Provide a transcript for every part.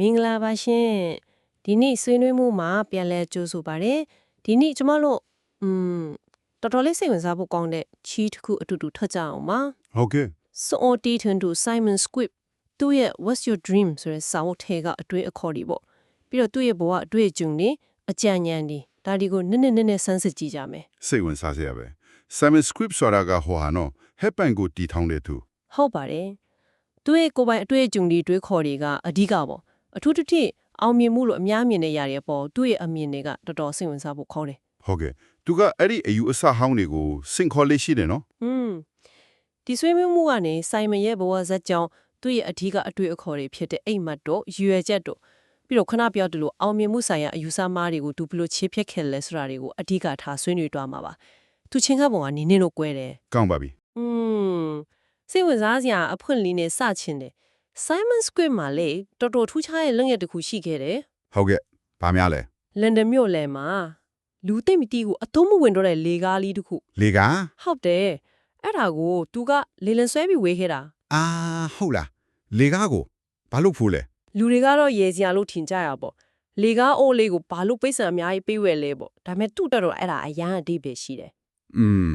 မင်္ဂလာပါရှင်ဒီနေ့ဆွေးနွေးမှုမှာပြန်လဲကြိုးဆိုပါရယ်ဒီနေ့ကျမတို့อืมတော်တော်လေးစိတ်ဝင်စားဖို့ကောင်းတဲ့ချီးတစ်ခုအတူတူထွက်ကြအောင်ပါဟုတ်ကဲ့ So OT turn to Simon Squibb သူ့ရဲ့ What's your dream ဆိုတဲ့စာအုပ်ထဲကအတွေ့အခေါ်တွေပေါ့ပြီးတော့သူ့ရဲ့ဘဝအတွေ့အကြုံတွေအကြံဉာဏ်တွေဒါတွေကိုနည်းနည်းနည်းနည်းစမ်းစစ်ကြည့်ကြမယ်စိတ်ဝင်စားစရာပဲ Simon Script ဆိုတာကဟိုဟာနော် Headband ကိုတီထောင်တဲ့သူဟုတ်ပါတယ်သူ့ရဲ့ကိုယ်ပိုင်အတွေ့အကြုံတွေတွေးခေါ်တွေကအဓိကပေါ့ အထူးသဖြင့်အောင်မြင်မှုလို့အများမြင်နေရတဲ့ပေါ်သူ့ရဲ့အမြင်တွေကတော်တော်စိတ်ဝင်စားဖို့ခေါ်တယ် ဟုတ်ကဲ့သူကအဲ့ဒီအယူအဆဟောင်းတွေကိုစင်ခေါ်လေးရှိတယ်နော် อืมဒီဆွေးနွေးမှုကနေစိုင်မန်ရဲ့ဘဝဇက်ကြောင့်သူ့ရဲ့အထီးကအတွေ့အခေါ်တွေဖြစ်တဲ့အိမ်မက်တို့ရွယ်ချက်တို့ပြီးတော့ခဏပြောတူလို့အောင်မြင်မှုဆိုင်ရာအယူဆမားတွေကိုသူဘယ်လိုခြေဖြတ်ခဲ့လဲဆိုတာတွေကိုအဓိကထားဆွေးနွေးသွားမှာပါသူချင်းကပုံကနေနေလို့꿰တယ် ကောင်းပါပြီ อืมစိတ်ဝင်စားစရာအဖွင့်လေးနဲ့စချင်တယ် Simon Squibb မှာလေတော်တော်ထူးခြားတဲ့လက်ရတစ်ခုရှိခဲ့တယ်ဟုတ်ကဲ့ဘာများလဲလန်ဒန်မြို့လယ်မှာလူသိမ့်မတီးကိုအသုံးမဝင်တော့တဲ့လေကားလေးတစ်ခုလေကဟုတ်တယ်အဲ့ဒါကိုသူကလေလံဆွဲပြီးဝေးခဲ့တာအာဟုတ်လားလေကားကိုဘာလို့ဖိုးလဲလူတွေကတော့ရေစရာလို့ထင်ကြရပေါ့လေကားအိုးလေးကိုဘာလို့ပိတ်ဆံအများကြီးပေးဝယ်လဲပေါ့ဒါပေမဲ့သူ့တက်တော့အဲ့ဒါအရန်အတိတ်ပဲရှိတယ်อืม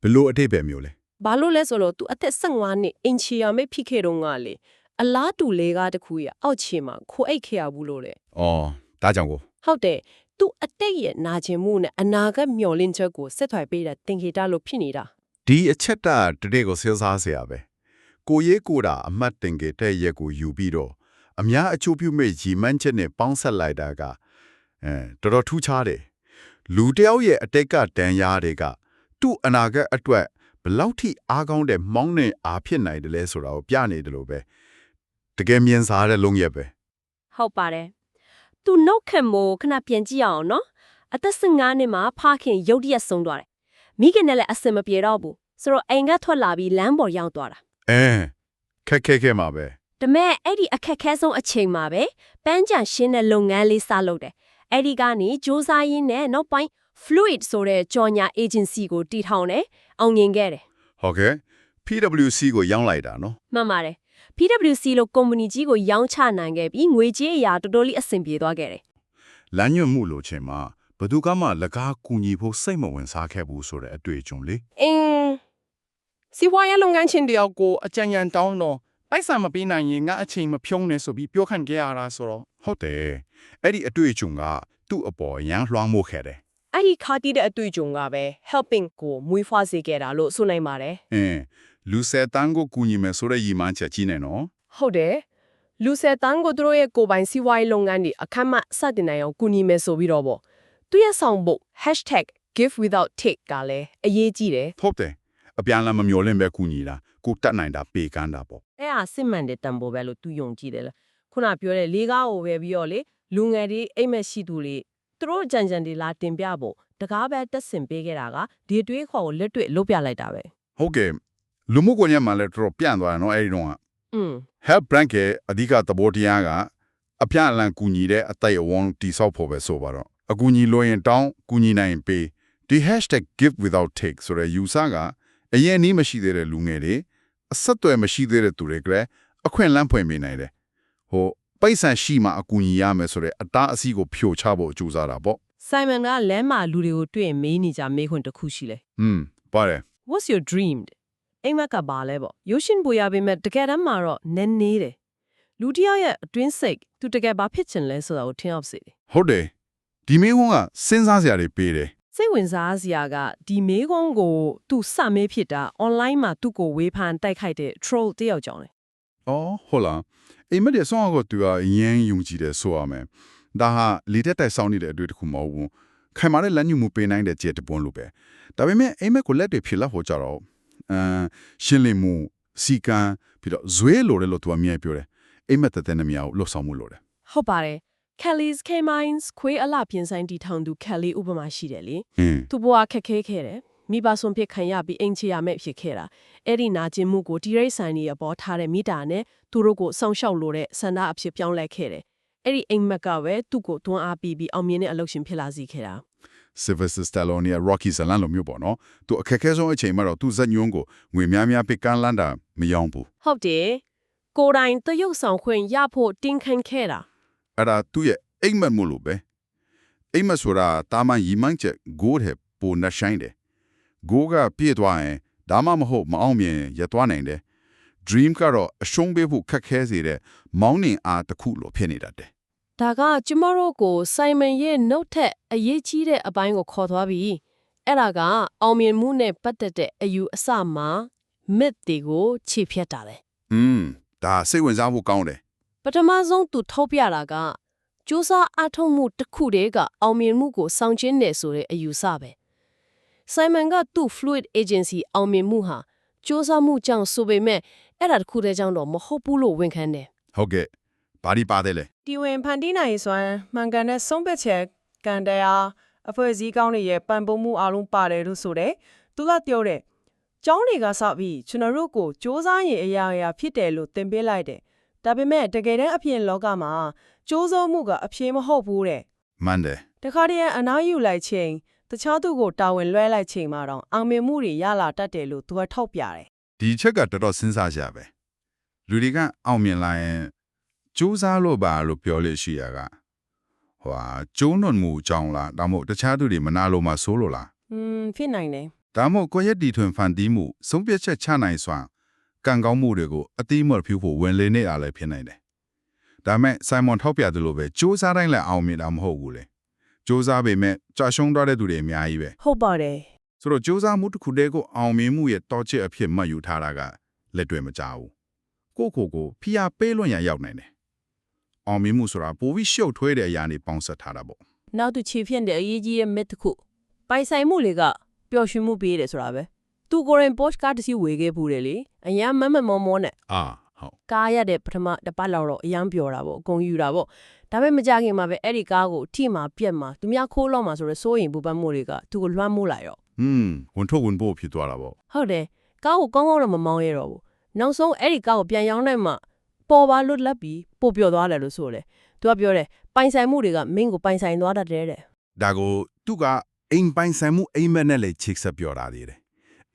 ဘလို့အတိတ်ပဲမျိုးလဲ ဘာလို့လဲဆိုတော့သူအသက်15နှစ်အင်ချီယာမိတ်ဖြစ်ခဲ့တော့ငါလေအလားတူလေကားတစ်ခုရအောက်ခြေမှာခိုအိတ်ခဲ့ရဘူးလို့လေ ဩဒါကြောင့်ကို ဟုတ်တယ်သူအတိတ်ရဲ့နာကျင်မှုနဲ့အနာဂတ်မျှော်လင့်ချက်ကိုဆက်ထွယ်ပေးတဲ့သင်္ကေတလို့ဖြစ်နေတာ ဒီအချက်တာတတိကိုစဉ်းစားเสียပဲကိုရေးကိုတာအမှတ်တင်ကြတဲ့ရက်ကိုယူပြီးတော့အများအချို့ပြုမဲ့ရီမန်းချက်နဲ့ပေါင်းဆက်လိုက်တာကအဲတော်တော်ထူးခြားတယ်လူတစ်ယောက်ရဲ့အတိတ်ကတန်ရာတွေကသူ့အနာဂတ်အတွက် ဘယ်လောက်ထိအားကောင်းတဲ့မောင်းနဲ့အားဖြစ်နိုင်တယ်လဲဆိုတာကိုပြနေတယ်လို့ပဲတကယ်မြင်စားတဲ့လုံရက်ပဲဟုတ်ပါတယ်သူနှုတ်ခတ်မို့ခဏပြန်ကြည့်အောင်နော်အသက်15နှစ်မှာဖခင်ရုတ်တရက်ဆုံးသွားတယ်မိခင်နဲ့လည်းအဆင်မပြေတော့ဘူးဆိုတော့အိမ်ကထွက်လာပြီးလမ်းပေါ်ရောက်သွားတာအဲခက်ခဲခဲမှာပဲဒါမဲ့အဲ့ဒီအခက်ခဲဆုံးအချိန်မှာပဲပန်းချန်ရှင်းတဲ့လုပ်ငန်းလေးစလုပ်တယ်အဲ့ဒီကနေစူးစမ်းရင်းနဲ့နောက်ပိုင်း fluid ဆိုတဲ့ကြော်ညာ agency ကိုတည်ထောင်တယ်အောင်မြင်ခဲ့တယ်ဟုတ်ကဲ့ PWC ကိုရောင်းလိုက်တာနော်မှန်ပါတယ် PwC လို့ကုမ္ပဏီကြီးကိုရောင်းချနိုင်ခဲ့ပြီးငွေကြေးအရာတော်တော်လေးအဆင်ပြေသွားခဲ့တယ်လမ်းညွှန်မှုလို့ချင်းမှာဘယ်သူကမှလကားကူညီဖို့စိတ်မဝင်စားခဲ့ဘူးဆိုတဲ့အတွေ့အကြုံလေအင်းစီဝါရလုပ်ငန်းချင်းတယောက်ကိုအကြံဉာဏ်တောင်းတော့ပိုက်ဆံမပေးနိုင်ရင်ငါအချိန်မဖြုံးနဲ့ဆိုပြီးပြောခံခဲ့ရတာဆိုတော့ဟုတ်တယ်အဲ့ဒီအတွေ့အကြုံကသူ့အပေါ်ရန်လွှမ်းမိုးခဲ့တယ် အဲ့ဒီခါတီးတဲ့အတွေ့အကြုံကပဲ helping ကိုမွေးဖွားစေခဲ့တာလို့ဆိုနိုင်ပါတယ်အင်းလူဆယ်တန်းကိုကူညီမယ်ဆိုတဲ့ရည်မှန်းချက်ကြီးနေနော်ဟုတ်တယ်လူဆက်တန်းကိုသူတို့ရဲ့ကိုယ်ပိုင်စီးပွားရေးလုပ်ငန်းတွေအခက်မစတင်နိုင်အောင်ကူညီမယ်ဆိုပြီးတော့ပေါ့သူရဲ့ဆောင်ဖို့ #givewithout_take ကလည်းအရေးကြီးတယ်ဟုတ်တယ်အပြန်လာမမျောလင့်ပဲကူညီတာကိုတတ်နိုင်တာပေကန်းတာပေါ့အဲ့ဟာစစ်မှန်တဲ့တန်ဖိုးပဲလို့သူယုံကြည်တယ်လားခုနပြောတဲ့လေးကားကိုပဲပြီးတော့လေလူငယ်တွေအိမ်မက်ရှိသူတွေ သူတို့ကြံကြံတွေလာတင်ပြဖို့တကားပဲတက်ဆင်ပေးခဲ့တာကဒီအတွေးခေါ်ကိုလက်တွေ့လုပ်ပြလိုက်တာပဲဟုတ်ကဲ့လူမှုကွန်ရက်မှာလည်းတော်တော်ပြန့်သွားတယ်နော်အဲ့ဒီတော့ကอืม help brand ရဲ့အဓိကသဘောတရားကအပြအလန်ကူညီတဲ့အတိုက်အဝန်းတိဆောက်ဖို့ပဲဆိုပါတော့အကူညီလိုရင်တောင်းကူညီနိုင်ရင်ပေးဒီ #givewithout_take ဆိုတဲ့ user ကအရင်နီးမရှိသေးတဲ့လူငယ်တွေအဆက်အသွယ်မရှိသေးတဲ့သူတွေကလည်းအခွင့်အလမ်းဖွင့်ပေးနိုင်တယ်ဟို ပိတ်ဆန်ရှိမှအကူညီရမယ်ဆိုတဲ့အတားအဆီးကိုဖြိုချဖို့အကြိုးစားတာပေါ့ဆိုင်မန်ကလမ်းမှာလူတွေကိုတွေ့ရင်မေးနေကြမေးခွန်းတစ်ခုရှိလဲอืมပါတယ် What's your dream အိမ်မက်ကဘာလဲပေါ့ရုပ်ရှင်ပေါ်ရပေမဲ့တကယ်တမ်းမှာတော့နည်းနေတယ်လူတစ်ယောက်ရဲ့အတွင်းစိတ်သူတကယ်ဘာဖြစ်ချင်လဲဆိုတာကိုထင်အောင်စေတယ်ဟုတ်တယ်ဒီမင်းဟောကစဉ်းစားစရာတွေပေးတယ်စိတ်ဝင်စားစရာကဒီမေးခွန်းကိုသူစမေးဖြစ်တာ online မှာသူ့ကိုဝေဖန်တိုက်ခိုက်တဲ့ troll တယောက်ကြောင့်လေ။ အော်ဟုတ်လား။အိမ်မက်ရဲ့ဆောင်းအောက်ကိုသူကအရင်ယုံကြည်တယ်ဆိုရမယ်။ဒါဟာလေတက်တိုက်ဆောင်းနေတဲ့အတွေ့အကြုံမဟုတ်ဘူး။ခိုင်မာတဲ့လမ်းညွှန်မှုပေးနိုင်တဲ့ကြက်တပွန်းလို့ပဲ။ဒါပေမဲ့အိမ်မက်ကိုလက်တွေဖြစ်လာဖို့ကြတော့အမ်ရှင်းလင်းမှုစီကံပြီးတော့ဇွဲလိုတယ်လို့သူကမြဲပြောတယ်။အိမ်မက်တဲ့တဲ့နမယာကိုလှုပ်ဆောင်မှုလိုတယ်ဟုတ်ပါတယ် Kelly's K-Mines ခွေးအလှပြင်ဆိုင်တီထောင်သူ Kelly ဥပမာရှိတယ်လေ။ဟင်းသူဘဝခက်ခဲခဲ့တယ် မိဘဆုံးဖြစ်ခံရပြီးအိမ်ချရမဲ့ဖြစ်ခဲ့တာအဲ့ဒီနာကျင်မှုကိုဒီရိတ်ဆိုင်ကြီးအပေါ်ထားတဲ့မိတာနဲ့သူတို့ကိုစောင့်ရှောက်လို့တဲ့ဆန္ဒအဖြစ်ပြောင်းလဲခဲ့တယ်အဲ့ဒီအိမ်မက်ကပဲသူ့ကိုတွန်းအားပေးပြီးအောင်မြင်တဲ့အလုပ်ရှင်ဖြစ်လာစေခဲ့တာ Sylvester Stallone ရဲ့ Rocky ဇလန်လိုမျိုးပေါ့နော်။သူအခက်အခဲဆုံးအချိန်မှာတော့သူဇက်ညွန်းကိုငွေများများပေးကမ်းလန်းတာမယောင်းဘူးဟုတ်တယ်ကိုယ်တိုင်တရုပ်ဆောင်ခွင့်ရဖို့တင်းခန့်ခဲ့တာအဲ့ဒါသူ့ရဲ့အိမ်မက်မှုလို့ပဲအိမ်မက်ဆိုတာတာမန်ရီမိုင်းချက်ဂိုးတဲ့ပုံနဲ့ဆိုင်တယ် ဂိုးကပြည့်သွားရင်ဒါမှမဟုတ်မအောင်မြင်ရသွားနိုင်တယ် dream ကတော့အရှုံးပေးဖို့ခက်ခဲစေတဲ့မောင်းနှင်အားတစ်ခုလို့ဖြစ်နေတတ်တယ်ဒါကကျမတို့ကိုစိုင်မန်ရဲ့နှုတ်ထက်အရေးကြီးတဲ့အပိုင်းကိုခေါ်သွားပြီအဲ့ဒါကအောင်မြင်မှုနဲ့ပတ်သက်တဲ့အယူအဆမှာ myth တွေကိုခြေဖြတ်တာလေอืมဒါစိတ်ဝင်စားဖို့ကောင်းတယ်ပထမဆုံးသူထုတ်ပြတာကစူးစမ်းအထောက်မှုတစ်ခုတည်းကအောင်မြင်မှုကိုစောင့်ကျဉ်နေဆိုတဲ့အယူဆပဲ စိုင်မန်ကသူ့ fluid agency အောင်မြင်မှုဟာစူးစမ်းမှုကြောင့်ဆိုပေမဲ့အဲ့ဒါတစ်ခုတည်းကြောင့်တော့မဟုတ်ဘူးလို့ဝန်ခံတယ် ဟုတ်ကဲ့ဘာဒီပါတယ်လဲ တီဝင်ဖန်တီးနိုင်စွမ်းမှန်ကန်တဲ့ဆုံးဖြတ်ချက်ကန်တရားအဖွဲ့အစည်းကောင်းတွေရဲ့ပံ့ပိုးမှုအလုံးပါတယ်လို့ဆိုတဲ့သူကပြောတဲ့ကျောင်းတွေကစပြီးကျွန်တော်တို့ကိုစ조사ရင်အရာအရာဖြစ်တယ်လို့သင်ပေးလိုက်တယ်ဒါပေမဲ့တကယ်တမ်းအပြင်လောကမှာစ조사မှုကအဖြေမဟုတ်ဘူးတဲ့ မှန်တယ် တခါတည်းအနားယူလိုက်ချိန် တခြားသူကိုတာဝန်လွှဲလိုက်ချိန်မှာတော့အောင်မြင်မှုတွေရလာတတ်တယ်လို့သူကထောက်ပြတယ်ဒီချက်ကတော်တော်စဉ်းစားကြပဲလူတွေကအောင်မြင်လာရင်စူးစမ်းလို့ပါလို့ပြောလို့ရှိရကဟိုဟာကျုံးတော်မူအကြောင်းလားဒါမှမဟုတ်တခြားသူတွေမနာလို့မှဆိုးလို့လားอืมဖြစ်နိုင်တယ်ဒါမှမဟုတ်ကိုယ့်ရဲ့ဒီထွင်ဖန်တီးမှုဆုံးဖြတ်ချက်ချနိုင်စွာကံကောင်းမှုတွေကိုအတိအမတ်ဖြူဖို့ဝင်လေနေတာလည်းဖြစ်နိုင်တယ်ဒါမဲ့ဆိုင်မွန်ထောက်ပြသလိုပဲစူးစမ်းတိုင်းလည်းအောင်မြင်တာမဟုတ်ဘူးလေ စူးစမ်းပေမဲ့ကြာရှုံးသွားတဲ့သူတွေအများကြီးပဲဟုတ်ပါတယ်ဆိုတော့စူးစမ်းမှုတစ်ခုတည်းကိုအောင်မြင်မှုရဲ့တောချက်အဖြစ်မှတ်ယူထားတာကလက်တွေ့မကြဘူးကိုယ့်ကိုယ်ကိုဖိအားပေးလွှင့်ရန်ရောက်နိုင်တယ်အောင်မြင်မှုဆိုတာပိုပြီးရှုပ်ထွေးတဲ့အရာတွေပေါင်းစပ်ထားတာပေါ့နောက်သူခြေဖြတ်တဲ့အရေးကြီးတဲ့ myth တစ်ခုပိုင်ဆိုင်မှုတွေကပျော်ရွှင်မှုပေးတယ်ဆိုတာပဲသူကိုယ်ရင် Porsche ကားတစ်စီးဝယ်ခဲ့ဘူးတယ်လေအရင်မမမောမောနဲ့အာဟုတ်ကားရတဲ့ပထမတစ်ပတ်လောက်တော့အရင်ပျော်တာပေါ့အကုန်ယူတာပေါ့ ဒါပေမဲ့မကြခင်မှာပဲအဲ့ဒီကားကိုအထိမှာပြက်မှာသူများခိုးလောက်မှာဆိုတော့စိုးရင်ပူပန်မှုတွေကသူ့ကိုလွှမ်းမိုးလာရောอืมဝန်ထုတ်ဝန်ပို့ဖြစ်သွားတာပေါ့ဟုတ်တယ်ကားကိုကောင်းကောင်းတော့မမောင်းရတော့ဘူးနောက်ဆုံးအဲ့ဒီကားကိုပြန်ရောင်းနိုင်မှပေါ်ပါလွတ်လပ်ပြီးပို့ပျော်သွားတယ်လို့ဆိုတယ်သူကပြောတယ်ပိုင်ဆိုင်မှုတွေကမင်းကိုပိုင်ဆိုင်သွားတတ်တယ်တဲ့ဒါကိုသူကအိမ်ပိုင်ဆိုင်မှုအိမ်မက်နဲ့လည်းချိတ်ဆက်ပြောတာသေးတယ်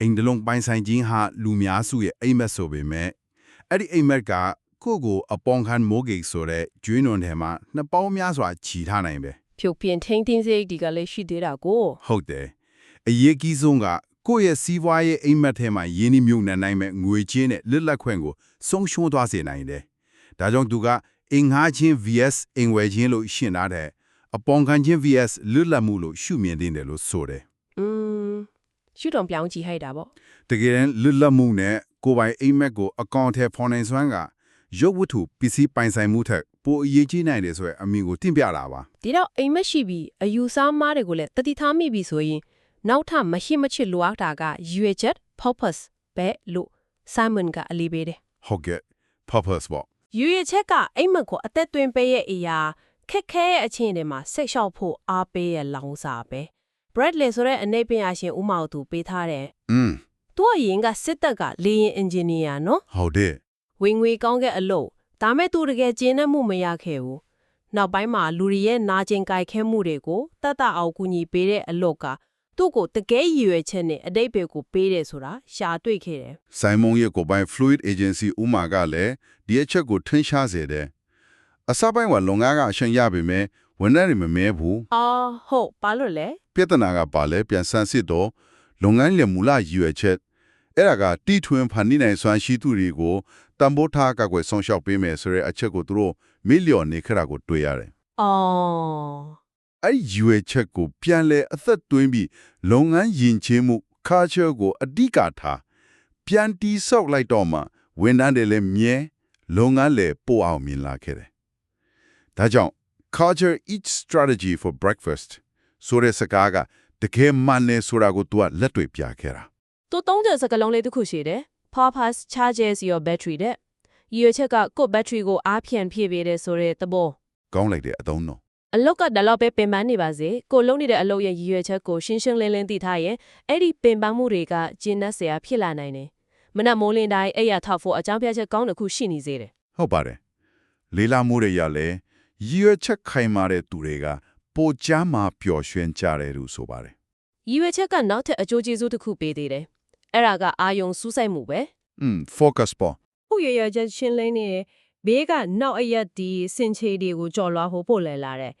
အိမ်တလုံးပိုင်ဆိုင်ခြင်းဟာလူများစုရဲ့အိမ်မက်ဆိုပေမဲ့အဲ့ဒီအိမ်မက်က ကိုယ့်ကိုအပေါင်ခံမိုးကိဆိုတဲ့ကျွေးနွန်ထဲမှာနှစ်ပေါင်းများစွာခြီထားနိုင်ပဲဖြုတ်ပြင်းထိန်းသိမ်းစိတ်ဒီကလည်းရှိသေးတာကိုဟုတ်တယ်အရေးကြီးဆုံးကကိုယ့်ရဲ့စီးပွားရေးအိမ်မက်ထဲမှာယင်းနှမြုပ်နှံနိုင်မဲ့ငွေချင်းနဲ့လက်လက်ခွင့်ကိုဆုံးရှုံးသွားစေနိုင်တယ်ဒါကြောင့်သူကအင်ငါချင်း vs အင်ဝယ်ချင်းလို့ရှင်းထားတဲ့အပေါင်ခံချင်း vs လွတ်လပ်မှုလို့ရှုမြင်တင်တယ်လို့ဆိုတယ်อืมရှုတုံပြောင်းကြည့်ဟိုက်တာပေါ့တကယ်တမ်းလွတ်လပ်မှုနဲ့ကိုယ်ပိုင်အိမ်မက်ကိုအကောင့်ထဲဖော်နိုင်စွမ်းက ရုပ်ဝတ္ထုပစ္စည်းပိုင်ဆိုင်မှုထက်ပိုအရေးကြီးနိုင်တယ်ဆိုတဲ့အမြင်ကိုတင်ပြတာပါဒီတော့အိမ်မက်ရှိပြီးအယူစားမားတွေကိုလည်းတတိထားမိပြီဆိုရင်နောက်ထပ်မရှိမချစ်လိုအပ်တာက UHZ purpose ပဲလို့ Simon ကအလေးပေးတယ်ဟုတ်ကဲ့ purpose ပေါ့ UHZ ကအိမ်မက်ကိုအသက်သွင်းပေးရဲ့အရာခက်ခဲရဲ့အချင်းတွေမှာဆက်လျှောက်ဖို့အားပေးရဲ့လောင်စာပဲ Bradley ဆိုတဲ့အနေပညာရှင်ဦးမောင်သူပေးထားတယ်อืมသူအရင်ကစစ်တပ်ကလေယာဉ်အင်ဂျင်နီယာနော်ဟုတ်တယ် ဝင်ငွေကောင်းတဲ့အလုပ်ဒါမဲ့သူတကယ်ကျင်းနှံ့မှုမရခဲ့ဘူးနောက်ပိုင်းမှာလူတွေရဲ့နာကျင်ကြိုက်ခဲမှုတွေကိုတတ်တအောင်ကူညီပေးတဲ့အလုပ်ကသူ့ကိုတကယ်ရည်ရွယ်ချက်နဲ့အတိတ်ပဲကိုပေးတယ်ဆိုတာရှာတွေ့ခဲ့တယ်ဆိုင်မုံရဲ့ကိုယ်ပိုင် fluid agency ဥမာကလည်းဒီအချက်ကိုထင်ရှားစေတယ်အစပိုင်းကလုံငါကအရှင်ရပေမဲ့ဝန်ထမ်းတွေမမဲဘူးအော်ဟုတ်ဘာလို့လဲပြဿနာကပါလဲပြန်ဆန်းစစ်တော့လုပ်ငန်းလည်မူလရည်ရွယ်ချက် အဲ့ဒါကတီထွင်ဖန်တီးနိုင်စွမ်းရှိသူတွေကိုတံပိုးထားကကွယ်ဆောင်ရှောက်ပေးမယ်ဆိုတဲ့အချက်ကိုသူတို့မီလီယံနေခရာကိုတွေ့ရတယ်အော်အဲ့ဒီရည်ရွယ်ချက်ကိုပြန်လဲအသက်သွင်းပြီးလုပ်ငန်းယဉ်ကျေးမှု culture ကိုအဓိကထားပြန်တီးဆောက်လိုက်တော့မှဝန်ထမ်းတွေလည်းမြဲလုပ်ငန်းလည်းပိုအောင်မြင်လာခဲ့တယ်ဒါကြောင့် culture each strategy for breakfast ဆိုတဲ့စကားကတကယ်မှန်နေဆိုတာကိုသူကလက်တွေ့ပြခဲ့တာ သူသုံးချက်စကလုံးလေးတစ်ခုရှိတယ် purpose charges your battery တဲ့ရည်ရွယ်ချက်ကကိုယ့် battery ကိုအားဖြန့်ဖြည့်ပေးတယ်ဆိုတဲ့သဘောကောင်းလိုက်တဲ့အသုံးတော့အလုတ်ကဒါတော့ပဲပင်ပန်းနေပါစေကိုလုံးနေတဲ့အလုပ်ရဲ့ရည်ရွယ်ချက်ကိုရှင်းရှင်းလင်းလင်းသိထားရင်အဲ့ဒီပင်ပန်းမှုတွေကကျဉ်းနှက်စရာဖြစ်လာနိုင်တယ်မနက်မိုးလင်းတိုင်းအဲ့ရထောက်ဖို့အကြောင်းပြချက်ကောင်းတစ်ခုရှိနေစေတယ်ဟုတ်ပါတယ်လေးလာမှုတွေရလဲရည်ရွယ်ချက်ခိုင်မာတဲ့သူတွေကပိုချမ်းမာပျော်ရွှင်ကြတယ်လို့ဆိုပါတယ်ရည်ရွယ်ချက်ကနောက်ထပ်အကျိုးကျေးဇူးတစ်ခုပေးသေးတယ် အဲ့ဒါကအာယုံစူးစိုက်မှုပဲอืม focus ပေါ့ဟိုရရချက်ရှင်းလင်းနေတယ်ဘေးကနောက်အရက်ဒီစင်ချေတွေကိုကြော်လွှားဖို့ပို့လဲလာတယ်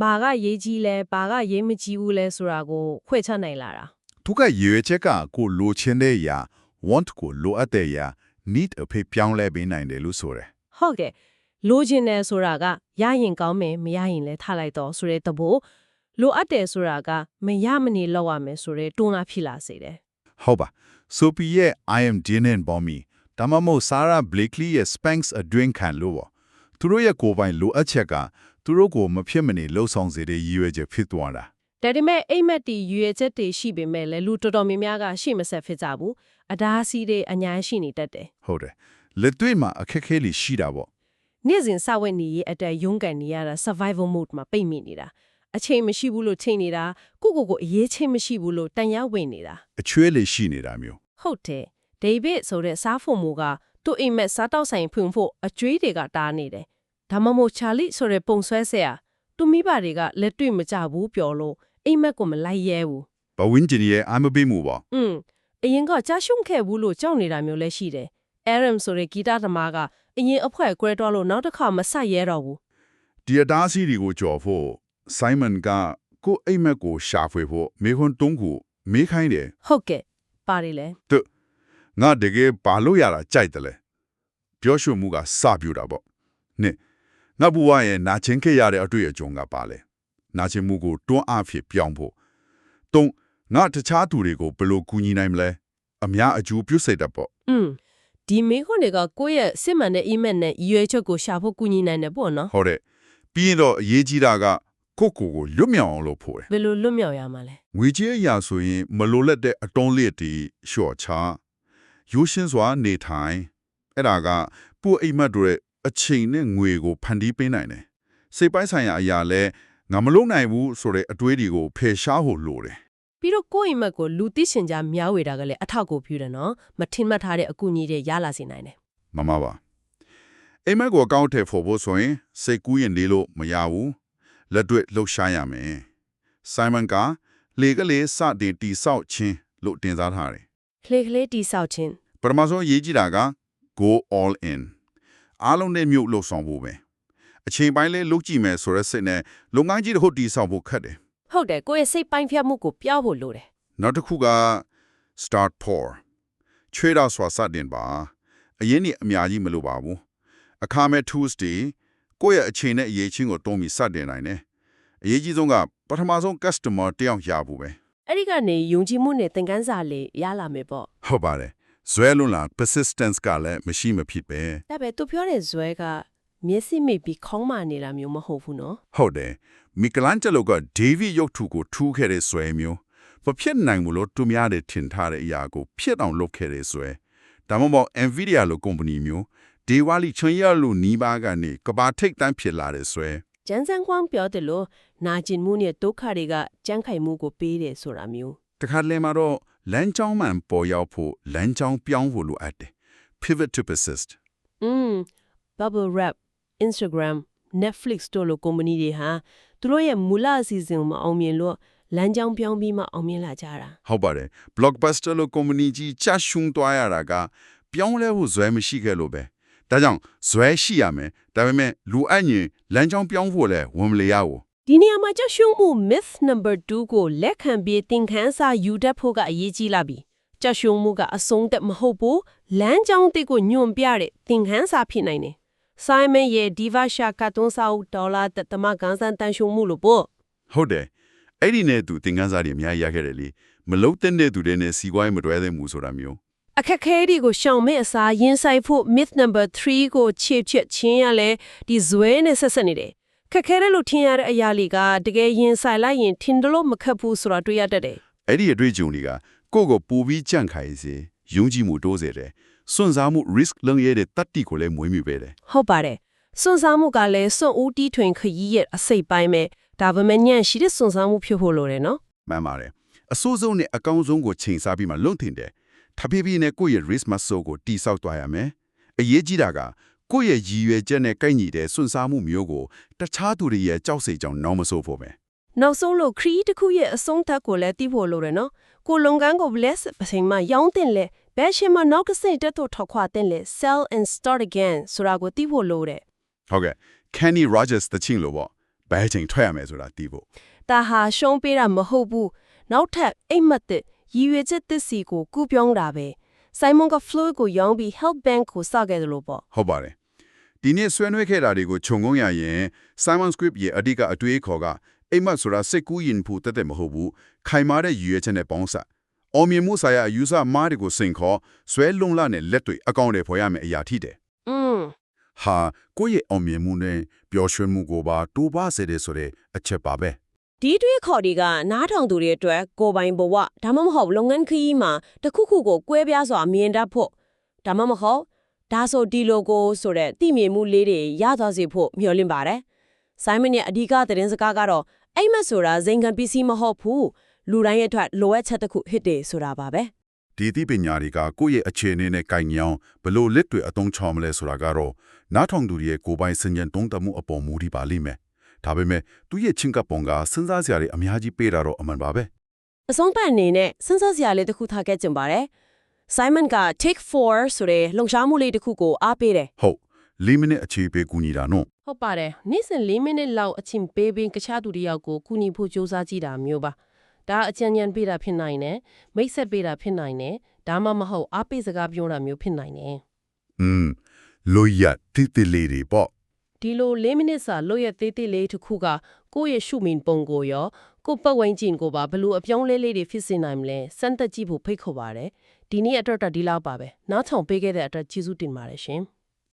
ဘာကရေးကြီးလဲဘာကရေးမကြီးဘူးလဲဆိုတာကိုခွဲချနိုင်လာတာသူကရွေချက်ကကိုလိုချင်တဲ့အရာ want ကိုလိုအပ်တဲ့အရာ need အဖေပြောင်းလဲပေးနိုင်တယ်လို့ဆိုတယ်ဟုတ်ကဲ့လိုချင်တယ်ဆိုတာကရရင်ကောင်းမယ်မရရင်လည်းထားလိုက်တော့ဆိုတဲ့သဘောလိုအပ်တယ်ဆိုတာကမရမနေလောက်ရမယ်ဆိုတဲ့တွန်းလာဖြစ်လာစေတယ်ဟုတ်ပါ ဆိုပီရဲ့ I am Dinan Bombi ဒါမှမဟုတ် Sarah Blakely ရဲ့ Spanx အတွင်းခံလို့ပေါ့သူတို့ရဲ့ကိုယ်ပိုင်လိုအပ်ချက်ကသူတို့ကိုမဖြစ်မနေလှုပ်ဆောင်စေတဲ့ရည်ရွယ်ချက်ဖြစ်သွားတာဒါပေမဲ့အိမ်မက်တီရွေချက်တွေရှိပေမဲ့လည်းလူတော်တော်များများကရှေ့မဆက်ဖြစ်ကြဘူးအဒါစီတွေအညာရှိနေတတ်တယ်ဟုတ်တယ်လက်တွေ့မှာအခက်အခဲလေးရှိတာပေါ့နေ့စဉ်စဝက်နေရဲ့အတက်ရုန်းကန်နေရတာ survival mode မှာပိတ်မိနေတာ အချိန်မရှိဘူးလို့ချိန်နေတာကိုကိုကိုအရေးချိန်မရှိဘူးလို့တန်ရဝင်နေတာအချွေးလေးရှိနေတာမျိုးဟုတ်တယ်ဒေးဗစ်ဆိုတဲ့စားဖို့မူကသူ့အိမ်မက်စားတောက်ဆိုင်ဖွင့်ဖို့အကျွေးတွေကတားနေတယ်ဒါမှမဟုတ်ချာလီဆိုတဲ့ပုံဆွဲဆရာသူမိဘတွေကလက်တွေ့မကြဘူးပြောလို့အိမ်မက်ကိုမလိုက်ရဲဘူးဘဝင်းကျင်ရဲ့အမပေးမှုပေါ့อืมအရင်ကကြာရှုံခဲ့ဘူးလို့ကြောက်နေတာမျိုးလည်းရှိတယ် Aram ဆိုတဲ့ဂီတသမားကအရင်အဖွဲကွဲတော့လို့နောက်တစ်ခါမဆက်ရဲတော့ဘူးဒီအတားစီတွေကိုကြော်ဖို့ Simon ကကိုယ့်အိမ်မက်ကိုရှာဖွေဖို့မေခွန်းတုံးကိုမေးခိုင်းတယ်ဟုတ်ကဲ့ပါတယ်လေငါတကယ်ဘာလို့ရတာကြိုက်တယ်လဲပြောရွှေမှုကစပြူတာပေါ့နှစ်ငါဘဝရဲ့နာချင်းခဲ့ရတဲ့အတွေ့အကြုံကပါလဲနာချင်းမှုကိုတွန်းအားဖြင့်ပြောင်းဖို့သုံးငါတခြားသူတွေကိုဘယ်လိုကူညီနိုင်မလဲအများအကျိုးပြုစိတ်တတ်ပေါ့อืมဒီမေခွန်းတွေကကိုယ့်ရဲ့စစ်မှန်တဲ့ email နဲ့ရွေးချက်ကိုရှာဖို့ကူညီနိုင်တယ်ပေါ့နော်ဟုတ်တယ်ပြီးရင်တော့အရေးကြီးတာက ကိုယ့်ကိုယ်ကိုလွတ်မြောက်အောင်လုပ်ဖို့တယ်ဘယ်လိုလွတ်မြောက်ရမှာလဲငွေကြေးအရာဆိုရင်မလိုလက်တဲ့အတုံးလေးတီလျှော့ချရိုးရှင်းစွာနေထိုင်အဲ့ဒါကပို့အိမ်မက်တို့ရဲ့အချိန်နဲ့ငွေကိုဖန်တီးပေးနိုင်တယ်စိတ်ပိုင်းဆိုင်ရာအရာလဲငါမလုပ်နိုင်ဘူးဆိုတဲ့အတွေးတွေကိုဖယ်ရှားဖို့လိုတယ်ပြီးတော့ကိုယ့် email ကိုလူသိရှင်ကြားမျှဝေတာကလည်းအထောက်ကိုပြုတယ်နော်မထင်မှတ်ထားတဲ့အကူအညီတွေရလာစေနိုင်တယ်မမပါအိမ်မက်ကိုအကောင့်ထဲဖို့ဖို့ဆိုရင်စိတ်ကူးရင်လေးလို့မရဘူး လက်တွေ့လှုပ်ရှားရမယ်ဆိုင်မန်ကလေကလေးစတင်တီဆောက်ခြင်းလို့တင်စားထားတယ်ကလေးကလေးတိဆောက်ခြင်းပထမဆုံးရေးကြည့်တာက go all in အားလုံးနဲ့မြို့လို့ဆောင်ဖို့ပဲအချိန်ပိုင်းလေးလုတ်ကြည့်မယ်ဆိုရက်စိတ်နဲ့လုပ်ငန်းကြီးတစ်ခုတည်ဆောက်ဖို့ခက်တယ်ဟုတ်တယ်ကိုယ့်ရဲ့စိတ်ပိုင်းဖြတ်မှုကိုပြောဖို့လိုတယ်နောက်တစ်ခုက start poor ချွေးတော့စွာစတင်ပါအရင်นี่အများကြီးမလိုပါဘူးအခါမဲ့ tools တွေ ကိုယ့်ရဲ့အချိန်နဲ့အရေးချင်းကိုတုံးပြီးစတင်နိုင်တယ်အရေးကြီးဆုံးကပထမဆုံး customer တယောက်ရဖို့ပဲအဲ့ဒီကနေယုံကြည်မှုနဲ့သင်ခန်းစာလေးရလာမယ်ပေါ့ဟုတ်ပါတယ်ဇွဲလွန်လာ persistence ကလည်းမရှိမဖြစ်ပဲဒါပဲသူပြောတဲ့ဇွဲကမျက်စိမိတ်ပြီးခေါင်းမာနေတာမျိုးမဟုတ်ဘူးနော်ဟုတ်တယ်မီကလန်ဂျယ်လိုကဒေးဗစ်ရုပ်ထုကိုထူးခဲ့တဲ့ဆွဲမျိုးမဖြစ်နိုင်ဘူးလို့သူများတွေထင်ထားတဲ့အရာကိုဖြစ်အောင်လုပ်ခဲ့တဲ့ဆွဲဒါမှမဟုတ် Nvidia လိုကုမ္ပဏီမျိုး ဒေဝါလီချွန်ရလို့နီးပါးကနေကဘာထိတ်တန်းဖြစ်လာတဲ့ဆွဲကျန်းစန်းကွမ်းပြောတယ်လို့နာကျင်မှုနဲ့ဒုက္ခတွေကကြမ်းခိုင်မှုကိုပေးတယ်ဆိုတာမျိုးတခါလဲမှာတော့လမ်းကြောင်းမှန်ပေါ်ရောက်ဖို့လမ်းကြောင်းပြောင်းဖို့လိုအပ်တယ် pivot to persist อืม bubble wrap instagram netflix တို့လိုကုမ္ပဏီတွေဟာသူတို့ရဲ့မူလအစီအစဉ်ကိုမအောင်မြင်လို့လမ်းကြောင်းပြောင်းပြီးမှအောင်မြင်လာကြတာဟုတ်ပါတယ် blockbuster လိုကုမ္ပဏီကြီးချရှုံသွားရတာကပြောင်းလဲဖို့ဇွဲမရှိခဲ့လို့ပဲ ဒါကြောင့်ဇွဲရှိရမယ်ဒါပေမဲ့လူအပ်ရင်လမ်းကြောင်းပြောင်းဖို့လဲဝန်မလျရဘူးဒီနေရာမှာကြရှုံမှု myth number 2ကိုလက်ခံပြီးသင်ခန်းစာယူတတ်ဖို့ကအရေးကြီးလာပြီကြရှုံမှုကအဆုံးသက်မဟုတ်ဘူးလမ်းကြောင်းတစ်ကိုညွန်ပြတဲ့သင်ခန်းစာဖြစ်နိုင်တယ် Simon ရဲ့ Diva Shaka တုံးစာအုပ်ဒေါ်လာတသမကန်စန်တန်ရှုံမှုလို့ပေါ့ဟုတ်တယ်အဲ့ဒီနဲ့သူသင်ခန်းစာတွေအများကြီးရခဲ့တယ်လေမလုံးတဲ့တဲ့သူတွေနဲ့စီကွာရေးမတွဲသင့်ဘူးဆိုတာမျိုး အခက်ခဲတွေကိုရှောင်မဲ့အစားရင်ဆိုင်ဖို့ myth number 3ကိုချေချစ်ချင်းရလဲဒီဇွဲနဲ့ဆက်ဆက်နေတယ်ခက်ခဲတယ်လို့ထင်ရတဲ့အရာလေးကတကယ်ရင်ဆိုင်လိုက်ရင်ထင်တယ်လို့မခက်ဘူးဆိုတာတွေ့ရတတ်တယ်အဲ့ဒီအတွေ့အကြုံတွေကကိုယ့်ကိုပူပြီးကြန့်ခိုင်စေယုံကြည်မှုတိုးစေတယ်စွန့်စားမှု risk လုံရတဲ့တတ်တိကိုလည်းမွေးမြူပေးတယ်ဟုတ်ပါတယ်စွန့်စားမှုကလည်းစွန့်ဦးတီးထွင်ခရီးရဲ့အစိတ်ပိုင်းပဲဒါပေမဲ့ညံ့ရှိတဲ့စွန့်စားမှုဖြစ်ဖို့လိုတယ်နော်မှန်ပါတယ်အဆိုးဆုံးနဲ့အကောင်းဆုံးကိုချိန်စားပြီးမှလုံထင်တယ် ထပ်ပြီးနဲ့ကိုယ့်ရဲ့ risk muscle ကိုတိဆောက်သွားရမယ်အရေးကြီးတာကကိုယ့်ရဲ့ရည်ရွယ်ချက်နဲ့ကိုက်ညီတဲ့စွန့်စားမှုမျိုးကိုတခြားသူတွေရဲ့ကြောက်စိတ်ကြောင့်နောင်မဆိုးဖို့ပဲနောက်ဆုံးလို့ခရီးတစ်ခုရဲ့အဆုံးသတ်ကိုလည်းသိဖို့လိုတယ်နော်ကိုလုံကန်းကို bless ပစိန်မှာရောင်းတင်လေဘယ်ရှင်မနောက်ကစိတ်တက်တော့ထောက်ခွာတဲ့လေ sell and start again ဆိုတာကိုသိဖို့လိုတယ်ဟုတ်ကဲ့ Kenny Rogers တချင်းလို့ပေါ့ဘယ်ချိန်ထွက်ရမယ်ဆိုတာသိဖို့ဒါဟာရှုံးပေးတာမဟုတ်ဘူးနောက်ထပ်အိမ်မက်တဲ့ ရည်ရွယ်ချက်သစ်စီကိုကူပြောင်းတာပဲ Simon က Floyd ကိုရောင်းပြီး Help Bank ကိုစခဲ့တယ်လို့ပေါ့ဟုတ်ပါတယ်ဒီနေ့ဆွေးနွေးခဲ့တာတွေကိုခြုံငုံရရင် Simon Script ရဲ့အဓိကအတွေးခေါ်ကအိမ်မက်ဆိုတာစိတ်ကူးရင်ဖို့တက်တဲ့မဟုတ်ဘူးခိုင်မာတဲ့ရည်ရွယ်ချက်နဲ့ပေါင်းစပ်အောင်မြင်မှုဆိုင်ရာအယူဆမားတွေကိုစိန်ခေါ်ဆွဲလုံလနဲ့လက်တွေအကောင့်တွေဖော်ရမယ်အရာထိတယ်อืมဟာကိုယ့်ရဲ့အောင်မြင်မှုနဲ့ပျော်ရွှင်မှုကိုပါတိုးပါစေတယ်ဆိုတဲ့အချက်ပါပဲ ဒီတွေးခေါ်တွေကနားထောင်သူတွေအတွက်ကိုယ်ပိုင်ဘဝဒါမှမဟုတ်လုပ်ငန်းခရီးမှာတစ်ခုခုကိုကွဲပြားစွာမြင်တတ်ဖို့ဒါမှမဟုတ်ဒါဆိုဒီလိုကိုဆိုတဲ့သိမြင်မှုလေးတွေရသွားစေဖို့မျှော်လင့်ပါတယ်။ Simon ရဲ့အဓိကသတင်းစကားကတော့အိမ်မက်ဆိုတာဇင်ခံပစ္စည်းမဟုတ်ဘူးလူတိုင်းရဲ့အတွက်လိုအပ်ချက်တစ်ခုဟစ်တယ်ဆိုတာပါပဲဒီသိပညာတွေကကိုယ့်ရဲ့အခြေအနေနဲ့ကိုင်ညောင်းဘလို့လက်တွေအသုံးချမလဲဆိုတာကတော့နားထောင်သူတွေရဲ့ကိုယ်ပိုင်စဉ္ညာတုံးတမှုအပေါ်မူတည်ပါလိမ့်မယ် ဒါပေမဲ့သူ့ရဲ့ချင်းကပ်ပုံကစဉ်းစားစရာတွေအများကြီးပေးတာတော့အမှန်ပါပဲအဆုံးပတ်အနေနဲ့စဉ်းစားစရာလေးတစ်ခုထားခဲ့ကြပါတယ်။ Simon က take 4ဆိုတဲ့လှုံ့ဆော်မှုလေးတစ်ခုကိုအားပေးတယ်ဟုတ်လေးမိနစ်အခြေပေးကူညီတာနော်ဟုတ်ပါတယ်နေ့စဉ်၄မိနစ်လောက်အချိန်ပေးပြီးကခြားသူတစ်ယောက်ကိုကူညီဖို့ကြိုးစားကြည့်တာမျိုးပါဒါအကြံဉာဏ်ပေးတာဖြစ်နိုင်တယ်မိတ်ဆက်ပေးတာဖြစ်နိုင်တယ်ဒါမှမဟုတ်အားပေးစကားပြောတာမျိုးဖြစ်နိုင်တယ်อืมလိုရတိတိလေးတွေပေါ့ ဒီလို၄မိနစ်စာလို့ရသေးသေးလေးတစ်ခုကကိုယ့်ရဲ့ရှုမင်ပုံကိုရောကိုယ့်ပတ်ဝန်းကျင်ကိုပါဘယ်လို့အပြောင်းလဲလေးတွေဖြစ်စေနိုင်မလဲစမ်းသပ်ကြည့်ဖို့ဖိတ်ခေါ်ပါတယ်ဒီနေ့အတွက်တော့ဒီလောက်ပါပဲနောက်ထောင်ပေးခဲ့တဲ့အတွက်ကျေးဇူးတင်ပါတယ်ရှင်